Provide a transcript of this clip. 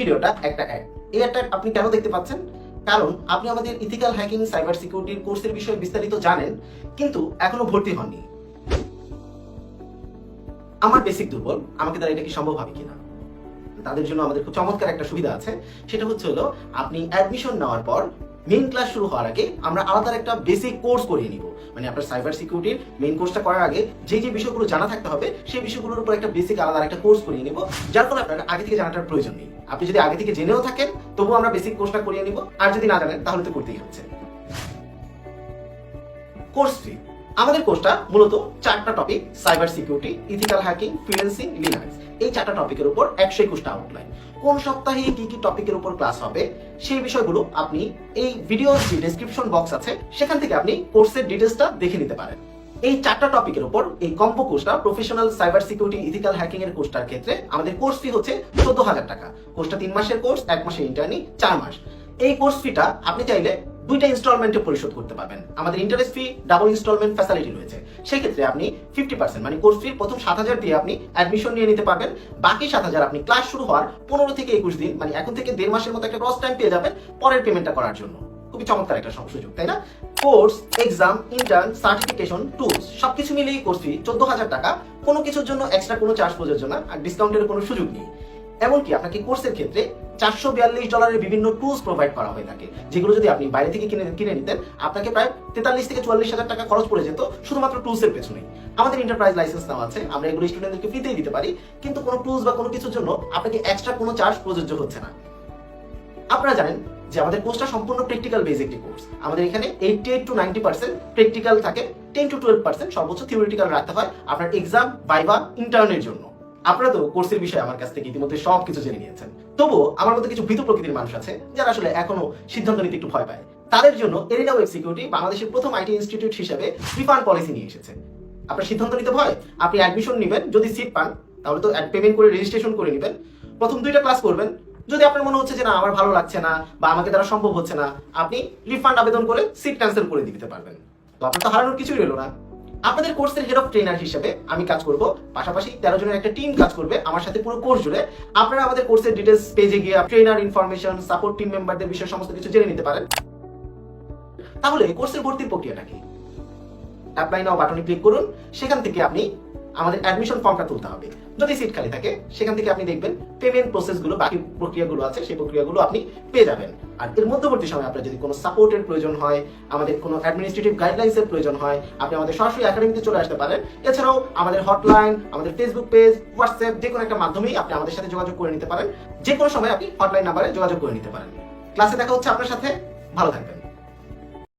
ভিডিওটা একটা অ্যাড এই অ্যাডটা আপনি কেন দেখতে পাচ্ছেন? কারণ আপনি আমাদের ইথিক্যাল হ্যাকিং সাইবার সিকিউরিটির কোর্সের বিষয়ে বিস্তারিত জানেন, কিন্তু এখনও ভর্তি হননি। আমার বেসিক দুর্বল, আমাকে দ্বারা এটা কি সম্ভব হবে কিনা? তাদের জন্য আমাদের খুব চমৎকার একটা সুবিধা আছে। সেটা হচ্ছে হলো, আপনি অ্যাডমিশন নেওয়ার পর মেইন ক্লাস শুরু হওয়ার আগে আমরা আলাদা একটা বেসিক কোর্স করিয়ে নিব। মানে আপনার সাইবার সিকিউরিটির মেইন কোর্সটা করার আগে যে যে বিষয়গুলো জানা থাকতে হবে, সেই বিষয়গুলোর উপর একটা বেসিক আলাদা একটা কোর্স করিয়ে নিব, যার ফলে আপনার আগে থেকে জানাটার প্রয়োজন নেই। আপনি যদি আগে থেকে জেনেও থাকেন, তবুও আমরা বেসিক কোর্সটা করিয়ে নিব। আর যদি না জানেন, তাহলে তো করতেই হচ্ছে। কোর্স ফি আমাদের কোর্সটা মূলত চারটা topic cyber security ethical hacking freelancing Linux এই চারটা টপিকের উপর একশো একুশটা আউটলাইন কোন সপ্তাহে কি কি টপিকের উপর ক্লাস হবে, সেই বিষয়গুলো আপনি এই ভিডিওর যে ডেসক্রিপশন বক্স আছে, সেখান থেকে আপনি কোর্সের ডিটেলসটা দেখে নিতে পারেন। এই চারটা টপিকের উপর, এই কম্পো কোর্সটা professional cyber security ethical hacking এর কোর্সটার ক্ষেত্রে আমাদের কোর্স ফি হচ্ছে চোদ্দ হাজার টাকা। কোর্সটা তিন মাসের কোর্স এক মাসের ইন্টারনি চার মাস। এই কোর্স ফিটা আপনি চাইলে দুইটা ইনস্টলমেন্টে পরিশোধ করতে পারবেন। আমাদের interest fee double installment facility রয়েছে। সেই ক্ষেত্রে আপনি ফিফটি পার্সেন্ট মানে কোর্স ফির প্রথম সাত হাজার দিয়ে আপনি অ্যাডমিশন নিয়ে নিতে পারবেন। বাকি সাত হাজার আপনি ক্লাস শুরু হওয়ার পনেরো থেকে একুশ দিন মানে এখন থেকে দেড় মাসের মতো একটা ক্রস টাইম পেয়ে যাবেন পরের পেমেন্টটা করার জন্য। খুবই চমৎকার একটা সুযোগ, তাই না? Course exam intern certification tools সবকিছু মিলিয়ে কোর্স ফি চোদ্দ হাজার টাকা। কোনো কিছুর জন্য এক্সট্রা কোনো চার্জ প্রযোজ্য না আর ডিসকাউন্টের কোনো সুযোগ নেই। এমনকি আপনাকে কোর্সের ক্ষেত্রে চারশো বিয়াল্লিশ ডলারের বিভিন্ন টুলস প্রোভাইড করা হয়ে থাকে, যেগুলো যদি আপনি বাইরে থেকে কিনে কিনে নিতেন, আপনাকে প্রায় তেতাল্লিশ থেকে চুয়াল্লিশ হাজার টাকা খরচ পড়ে যেত, শুধুমাত্র টুলসের পেছনে আমাদের এন্টারপ্রাইজ লাইসেন্স নেওয়া আছে, আমরা এগুলো স্টুডেন্টদেরকে ফ্রিতেই দিতে পারি, কিন্তু কোনো টুলস বা কোনো কিছুর জন্য আপনাকে এক্সট্রা কোনো চার্জ প্রযোজ্য হচ্ছে না। আপনারা জানেন যে আমাদের কোর্সটা সম্পূর্ণ প্র্যাকটিক্যাল বেস একটি কোর্স আমাদের এখানে eighty eight to ninety percent practical থাকে টেন টু টুয়েলভ পার্সেন্ট সর্বোচ্চ থিওরিটিক্যাল রাখতে হয় আপনার এক্সাম বাইবা ইন্টার্নের জন্য। আপনারা তো কোর্সের বিষয়ে আমার কাছ থেকে ইতিমধ্যে সব কিছু জেনে নিয়েছেন। তবুও আমার মধ্যে কিছু ভীত প্রকৃতির মানুষ আছে, যারা আসলে এখনও সিদ্ধান্ত নিতে একটু ভয় পায়। তাদের জন্য এরিনা ওয়েব সিকিউরিটি বাংলাদেশের প্রথম আইটি ইনস্টিটিউট হিসেবে রিফান্ড পলিসি নিয়ে এসেছে। আপনার সিদ্ধান্ত নিতে ভয়? আপনি অ্যাডমিশন নেবেন, যদি সিট পান, তাহলে তো পেমেন্ট করে রেজিস্ট্রেশন করে নেবেন। প্রথম দুইটা ক্লাস করবেন যদি আপনার মনে হচ্ছে যে না, আমার ভালো লাগছে না বা আমাকে দ্বারা সম্ভব হচ্ছে না, আপনি রিফান্ড আবেদন করে সিট ক্যান্সেল করে দিতে পারবেন। তো আপনার তো হারানোর কিছুই রইল না। আপনাদের কোর্সের হেড অফ ট্রেনার হিসেবে আমি কাজ করব। পাশাপাশি তেরো জনের একটা টিম কাজ করবে আমার সাথে পুরো কোর্স জুড়ে। আপনারা আমাদের কোর্সের ডিটেলস পেজে গিয়ে ট্রেনার ইনফরমেশন সাপোর্ট টিম মেম্বারদের বিষয়ে সমস্ত কিছু জেনে নিতে পারেন। তাহলে কোর্সের ভর্তির প্রক্রিয়াটা কি? অ্যাপ্লাই নাও বাটনে ক্লিক করুন। সেখান থেকে আপনি আমাদের অ্যাডমিশন ফর্মটা তুলতে হবে। যদি সিট খালি থাকে, সেখান থেকে আপনি দেখবেন পেমেন্ট প্রসেসগুলো বাকি প্রক্রিয়াগুলো আছে, সেই প্রক্রিয়াগুলো আপনি পেয়ে যাবেন। আর এর মধ্যবর্তী সময় আপনার যদি কোনো সাপোর্টের প্রয়োজন হয়, আমাদের কোনো অ্যাডমিনিস্ট্রেটিভ গাইডলাইন্সের প্রয়োজন হয়, আপনি আমাদের সরাসরি একাডেমিতে চলে আসতে পারেন। এছাড়াও আমাদের হটলাইন আমাদের ফেসবুক পেজ হোয়াটসঅ্যাপ যে কোনো একটা মাধ্যমেই আপনি আমাদের সাথে যোগাযোগ করে নিতে পারেন। যে কোনো সময় আপনি হটলাইন নাম্বারে যোগাযোগ করে নিতে পারেন। ক্লাসে দেখা হচ্ছে আপনার সাথে। ভালো থাকবেন।